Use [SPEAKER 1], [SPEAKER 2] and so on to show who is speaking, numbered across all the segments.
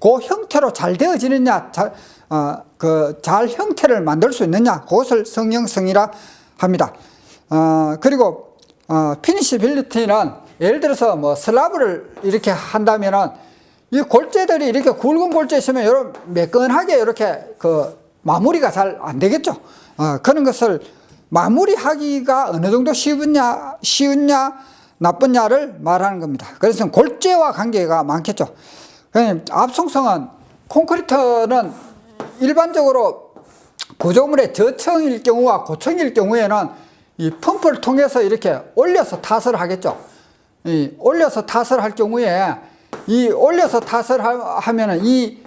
[SPEAKER 1] 그 형태로 잘 되어지느냐, 잘, 어, 그, 잘 형태를 만들 수 있느냐, 그것을 성형성이라 합니다. 어, 그리고, 어, 피니시빌리티는 예를 들어서 뭐 슬라브를 이렇게 한다면은 이 골재들이 이렇게 굵은 골재 있으면 이런 매끈하게 이렇게 그 마무리가 잘 안 되겠죠. 어, 그런 것을 마무리하기가 어느 정도 쉬우냐, 쉬우냐, 나쁘냐를 말하는 겁니다. 그래서 골재와 관계가 많겠죠. 압송성은 콘크리트는 일반적으로 구조물의 저층일 경우와 고층일 경우에는 이 펌프를 통해서 이렇게 올려서 탓을 하겠죠. 이 올려서 탓을 할 경우에 이 올려서 탓을 하- 하면은 이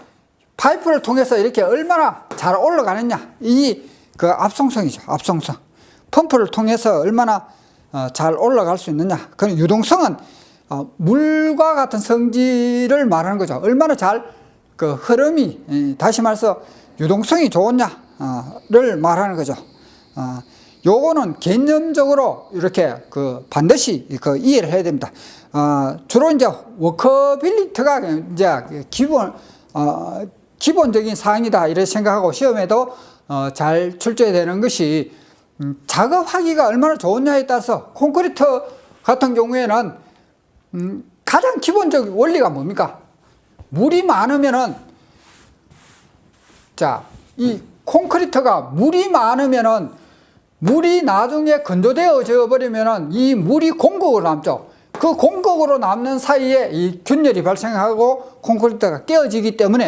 [SPEAKER 1] 파이프를 통해서 이렇게 얼마나 잘 올라가느냐. 이 그 압송성이죠 압송성. 펌프를 통해서 얼마나 어, 잘 올라갈 수 있느냐. 그 유동성은 어, 물과 같은 성질을 말하는 거죠 얼마나 잘 그 흐름이 예, 다시 말해서 유동성이 좋으냐를 말하는 거죠 어, 요거는 개념적으로 이렇게 그 반드시 그 이해를 해야 됩니다. 어, 주로 이제 워커빌리티가 이제 기본 어, 기본적인 사항이다 이렇게 생각하고 시험에도 어, 잘 출제되는 것이 음, 작업하기가 얼마나 좋으냐에 따라서 콘크리트 같은 경우에는 음, 가장 기본적 원리가 뭡니까? 물이 많으면은 자, 이 콘크리트가 물이 많으면은 물이 나중에 건조되어져 버리면은 이 물이 공극으로 남죠. 그 공극으로 남는 사이에 이 균열이 발생하고 콘크리트가 깨어지기 때문에